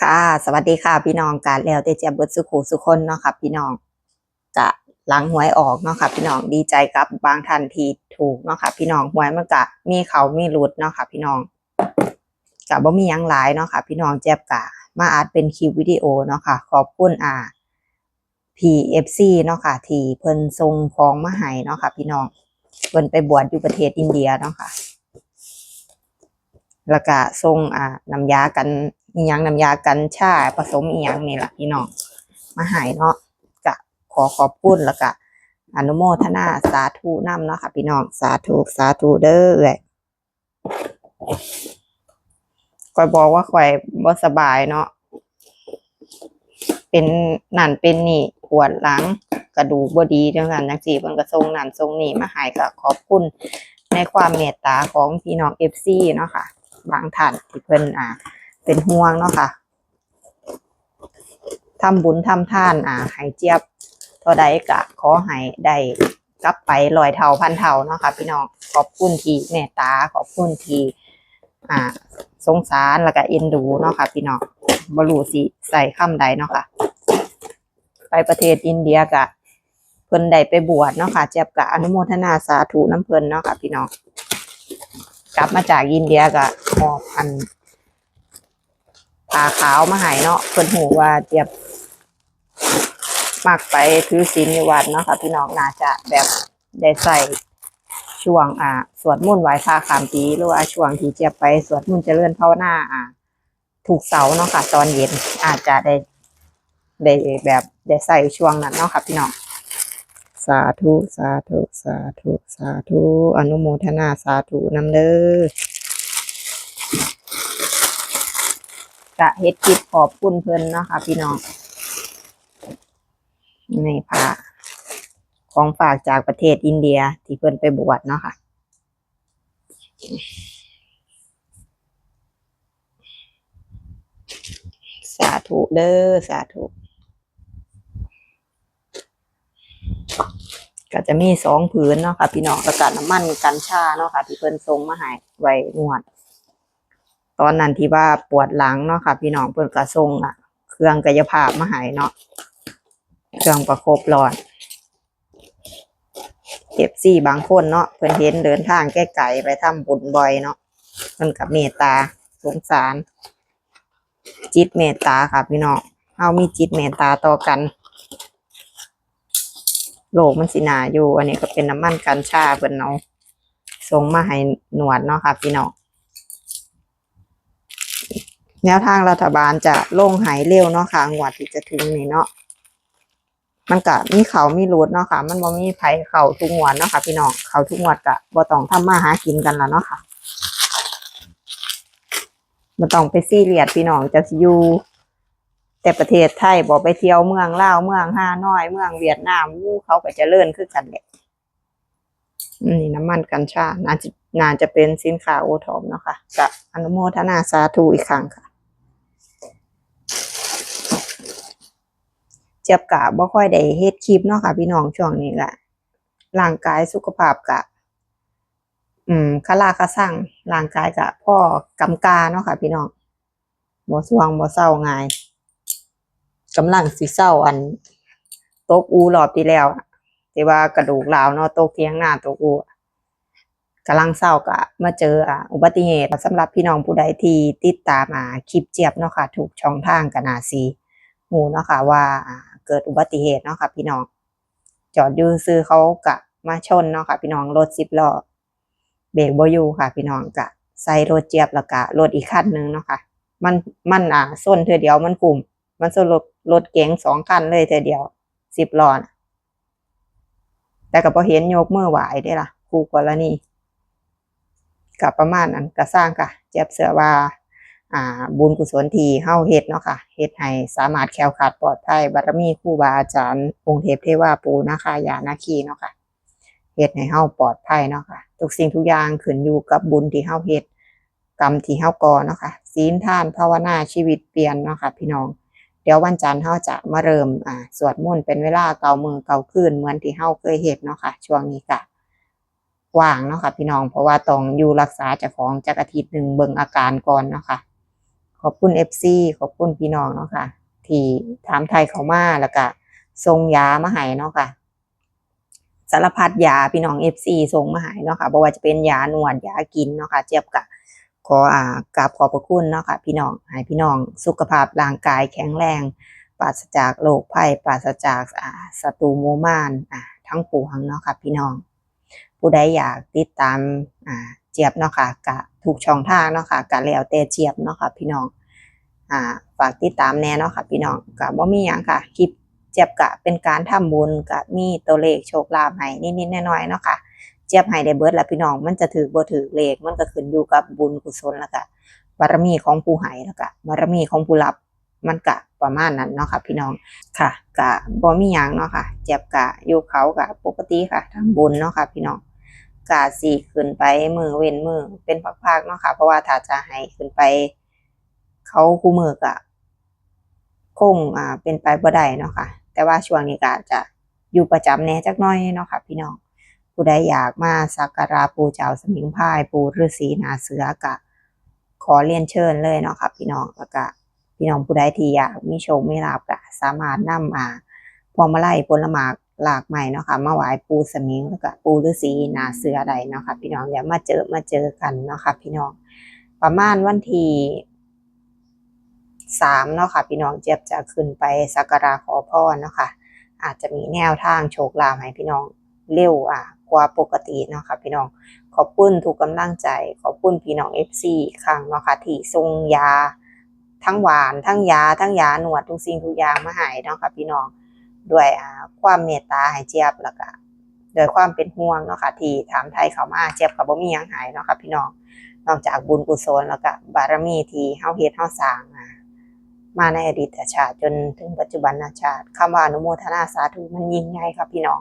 ค่ะ สวัสดีค่ะ พี่น้องกาแล้วแต่เจ็บเบิดสุขุสุคนเนาะค่ะพี่น้องกะหลังหวยออกเนาะค่ะพี่น้องดีใจกับบางท่านทีถูกเนาะค่ะพี่น้องหวยมันกะมีเขามีหลุดเนาะค่ะพี่น้องกะบ่มียังหลายเนาะค่ะพี่น้องเจ็บกะมาอัดเป็นคลิปวิดีโอเนาะค่ะขอบคุณอ่า PFC เนาะค่ะที่เพิ่นส่งของมาให้เนาะค่ะพี่น้องเพิ่นไปบวชอยู่ประเทศอินเดียเนาะค่ะแล้วก็ส่งอ่าน้ำยากัน อีหยังน้ำยากันชาผสมอีหยังนี่แหละพี่น้องมาหายเนาะก็ขอขอบคุณแล้วก็อนุโมทนาสาธุนำเนาะค่ะพี่น้องสาธุสาธุเด้อเอ้ยคอยบอกว่าคอยบ่สบายเนาะเป็นนั่นเป็นนี่ปวดหลังกระดูกบ่ดีจังซั่นจังซี่เพิ่นก็ส่งนั่นส่งนี่มาให้ก็ขอบคุณในความเมตตาของพี่น้อง FC เนาะค่ะ บางท่านที่เพิ่นอ่า เป็นห่วงเนาะค่ะทำบุญทำทานอ่าให้เจี๊ยบเท่าใดกะขอให้ได้กลับไปลอยเท่าพันเท่าเนาะค่ะพี่น้องขอบคุณทีเมตตาขอบคุณทีอ่า สงสารแล้วก็เอ็นดูเนาะค่ะพี่น้องบรูสิใส่คำใดเนาะค่ะ ไปประเทศอินเดียกะเพิ่นได้ไปบวชเนาะค่ะเจี๊ยบกะอนุโมทนาสาธุน้ำเพิ่นเนาะค่ะพี่น้องกลับมาจากอินเดียกะหอบอัน ผาขาวมาให้เนาะเพิ่นหูว่าเจี๊ยบมักไปถือศีลอยู่วัดเนาะค่ะพี่น้องน่าจะแบบได้ใส่ช่วงอ่าสวดมนต์ไหว้พระขามปีหรือว่าช่วงที่เจี๊ยบไปสวดมนต์เจริญภาวนาอ่า ถูกเสาเนาะค่ะ ตอนเย็นอาจจะได้ได้แบบได้ใส่ช่วงนั้นเนาะค่ะพี่น้องสาธุ สาธุ สาธุ สาธุ อนุโมทนา สาธุนำเด้อ กะเฮ็ดคลิปขอบคุณเพิ่นเนาะค่ะพี่น้องนี่พระของฝากจากประเทศอินเดียที่เพิ่นไปบวชเนาะค่ะสาธุเด้อสาธุก็จะมีสองผืนเนาะค่ะ พี่น้องประกาศน้ำมันกัญชาเนาะค่ะ ที่เพิ่นส่งมาให้ไว้นวด ตอนนั้นที่ว่าปวดหลังเนาะค่ะ พี่น้องเพิ่นก็ส่งอะ เครื่องกายภาพมาให้เนาะเครื่องประคบร้อนเก็บซี่บางคนเนาะเพิ่นเห็นเดินทางแก้ไกลๆไปทำบุญบ่อยเนาะเพิ่นกับเมตตาสงสาร จิตเมตตาค่ะพี่น้องเฮามีจิตเมตตาต่อกันโลกมันสินาอยู่ อันนี้ก็เป็นน้ำมันกัญชาเพิ่นเนาะส่งมาให้หนวดเนาะค่ะพี่น้อง แนวทางรัฐบาลจะลงหายเร็วเนาะค่ะงวดที่จะถึงนี่เนาะมันก็มีเขามีรูดเนาะค่ะ มันบ่มีไผเขาทุกงวดเนาะค่ะ พี่น้องเขาทุกงวดก็บ่ต้องทำมาหากินกันแล้วเนาะค่ะบ่ต้องไปซีเรียสพี่น้องจะอยู่แต่ประเทศไทยบ่ไปเที่ยวเมืองลาวเมืองฮานอย เมืองเวียดนามวู้เขาก็จะเลื่อนคือกันแหละนี่น้ำมันกัญชาน่าจะน่าจะเป็นสินค้าโอทอมเนาะค่ะก็อนุโมทนาสาธุอีกครั้งค่ะ เจ็บกะบ่ค่อยได้เฮ็ดคลิปเนาะค่ะ พี่น้องช่วงนี้ก็ร่างกายสุขภาพกะ อืมคาราคาสั่งร่างกายกะพ่อกำกาเนาะค่ะ พี่น้องบ่สว่างบ่เศร้าง่ายกำลังสิเศร้าอันตกอูรอบที่แล้วที่ว่ากระดูกร้าวเนาะตกเทียงหน้าตกอูกำลังเศร้ากะมาเจออะอุบัติเหตุสำหรับพี่น้องผู้ใดที่ติดตามอ่าคลิปเจี๊ยบเนาะค่ะ ถูกช่องทางกันนาซีหูเนาะค่ะว่า เกิดอุบัติเหตุเนาะค่ะพี่น้อง จอดอยู่ซื้อเขากะมาชนเนาะค่ะพี่น้องรถสิบล้อเบรกบอยู่ค่ะ พี่น้องกะใส่รถเจี๊ยบแล้วกะรถอีกคันหนึงเนาะค่ะ มันมันอ่าส้นเธอเดียวมันกลุ่ม มันส้นรถรถเก๋งสองคันเลยเธอเดียวสิบล้อนะแต่ก็พอเห็นโยกเมื่อไหวได้ล่ะคู่กรณีกับประมาณนั้นก็สร้างค่ะเจ็บเสือว่า อ่าบุญกุศลที่เฮาเฮ็ดเนาะค่ะเฮ็ดให้สามารถแคล้วคลาดปลอดภัยบารมีครูบาอาจารย์องค์เทพเทวาปูนาคายานาคีเนาะค่ะเฮ็ดให้เฮาปลอดภัยเนาะค่ะทุกสิ่งทุกอย่างขึ้นอยู่กับบุญที่เฮาเฮ็ดกรรมที่เฮาก่อเนาะค่ะศีลทานภาวนาชีวิตเปลี่ยนเนาะค่ะพี่น้อง เดี๋ยววันจันทร์เฮาจะมาเริ่มอ่าสวดมนต์เป็นเวลาเก่ามือเก่าคืนเหมือนที่เฮาเคยเฮ็ดเนาะค่ะช่วงนี้ก็ว่างเนาะค่ะพี่น้องเพราะว่าต้องอยู่รักษาเจ้าของจักอาทิตย์หนึ่งเบิ่งอาการก่อนเนาะค่ะ ขอบคุณ FC ขอบคุณพี่น้องเนาะค่ะ ที่ถามไทยเขามาแล้วก็ส่งยามาให้เนาะค่ะสารพัดยาพี่น้อง FC ส่งมาให้เนาะค่ะบ่ว่าจะเป็นยาหนวดยากินเนาะค่ะเจี๊ยบกะขออ่ากราบขอบพระคุณเนาะค่ะพี่น้องให้พี่น้องสุขภาพร่างกายแข็งแรงปราศจากโรคภัยปราศจากอ่าศัตรูหมู่มารอ่าทั้งปวงเนาะค่ะพี่น้อง ผู้ใดอยากติดตามอ่า เจี๊ยบเนาะค่ะกะถูกช่องทางเนาะค่ะกะแล้วแต่เจี๊ยบเนาะค่ะพี่น้องอ่าฝากติดตามแน่เนาะค่ะพี่น้องกะบ่มีหยังค่ะคลิปเจี๊ยบกะเป็นการทำบุญกะมีตัวเลขโชคลาภให้นิดๆน้อยๆเนาะค่ะเจี๊ยบให้ได้เบิดล้วพี่น้องมันจะถือบ่ถือเลขมันก็ขึ้นอยู่กับบุญกุศลแล้วก็บารมีของผู้ให้แล้วก็บารมีของผู้รับมันกะประมาณนั้นเนาะค่ะพี่น้องค่ะกะบ่มีหยังเนาะค่ะเจี๊ยบกะอยู่เขากะปกติค่ะทำบุญเนาะค่ะพี่น้อง กะสิขึ้นไปมือเว้นมือเป็นพักๆเนาะค่ะ เพราะว่าถ้าจะให้ขึ้นไป เขาคู่มือกะคงอ่าเป็นไปบ่ได้เนาะค่ะ แต่ว่าช่วงนี้ก็อาจจะอยู่ประจำแน่จักน้อยเนาะค่ะ พี่น้องผู้ใดอยากมาสักการะปู่เจ้าสมิงพายปู่ฤาษีนาเสือกะ ขอเรียนเชิญเลยเนาะค่ะ พี่น้องแล้วก็พี่น้องผู้ใดที่อยากมีโชคมีลาภก็สามารถนำอ่าพวงมาลัยผลหมาก หลากใหม่เนาะค่ะมาไหว้ปูสมิงแล้วก็ปูฤาษีนาเสือใดเนาะค่ะพี่น้องเดี๋ยวมาเจอมาเจอกันเนาะค่ะพี่น้อง ประมาณวันที่สามเนาะค่ะพี่น้องเจี๊ยบจะขึ้นไปสักการะขอพรเนาะค่ะ อาจจะมีแนวทางโชคลาภให้พี่น้องเร็วอะกว่าปกติเนาะค่ะพี่น้อง ขอบคุณทุกกำลังใจ ขอบคุณพี่น้อง FC อีครั้งเนาะค่ะที่ส่งยาทั้งหวานทั้งยาทั้งยาหนวดทุกสิ่งทุกอย่างมาให้เนาะค่ะพี่น้อง ด้วยความเมตตาให้เจี๊ยบแล้วก็โดยความเป็นห่วงเนาะค่ะที่ถามไทยเขามาเจี๊ยบกับบ่มียังหายเนาะค่ะพี่น้องนอกจากบุญกุศลแล้วก็บารมีที่เฮาเฮ็ดเฮาสร้างมาในอดีตชาติจนถึงปัจจุบันชาติคำว่าอนุโมทนาสาธุมันยิ่งใหญ่ครับพี่น้อง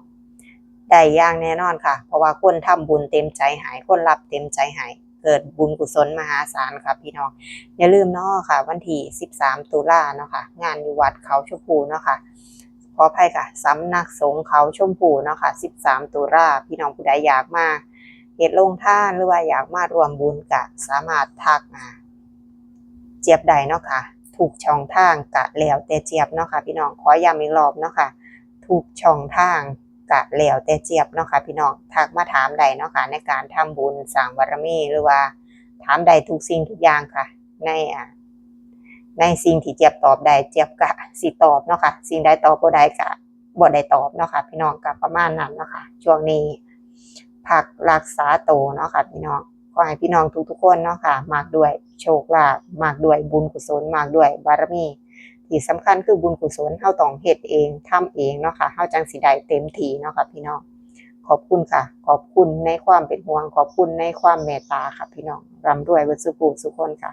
ได้อย่างแน่นอนค่ะ เพราะว่าคนทำบุญเต็มใจหายคนรับเต็มใจหายเกิดบุญกุศลมหาศาลครับพี่น้องอย่าลืมเนาะค่ะ วันที่ 13 ตุลาเนาะค่ะ งานอยู่วัดเขาชมพูเนาะค่ะ ออภัยค่ะสำนักสงฆ์เขาชมพูเนาะค่ะ 13 ตุลาพี่น้องผู้ใดอยากมาเหตุลงท่านหรือว่าอยากมารวมบุญกะสามารถทักมาเจี๊ยบใดเนาะค่ะ ถูกช่องทางกะแล้วแต่เจี๊ยบเนาะค่ะ พี่น้องขอย้ำอีกรอบเนาะค่ะ ถูกช่องทางกะแล้วแต่เจี๊ยบเนาะค่ะพี่น้องทักมาถามใดเนาะค่ะในการทำบุญสร้างบารมีหรือว่าถามใดทุกสิ่งทุกอย่างค่ะ ในอะ ในสิ่งที่เจี๊ยบตอบได้เจี๊ยบกะสิตอบเนาะค่ะสิ่งใดตอบบ่ได้กะบ่ได้ตอบเนาะค่ะพี่น้องกะประมาณนั้นเนาะค่ะช่วงนี้พักรักษาโตเนาะค่ะพี่น้องขอให้พี่น้องทุกๆคนเนาะค่ะมากด้วยโชคลาภมากด้วยบุญกุศลมากด้วยบารมีที่สำคัญคือบุญกุศลเฮาต้องเฮ็ดเองทำเองเนาะค่ะเฮาจังสิได้เต็มที่เนาะค่ะพี่น้องขอบคุณค่ะ ขอบคุณในความเป็นห่วง ขอบคุณในความเมตตาค่ะพี่น้องร่ำรวยเบิดสุสุขคนค่ะ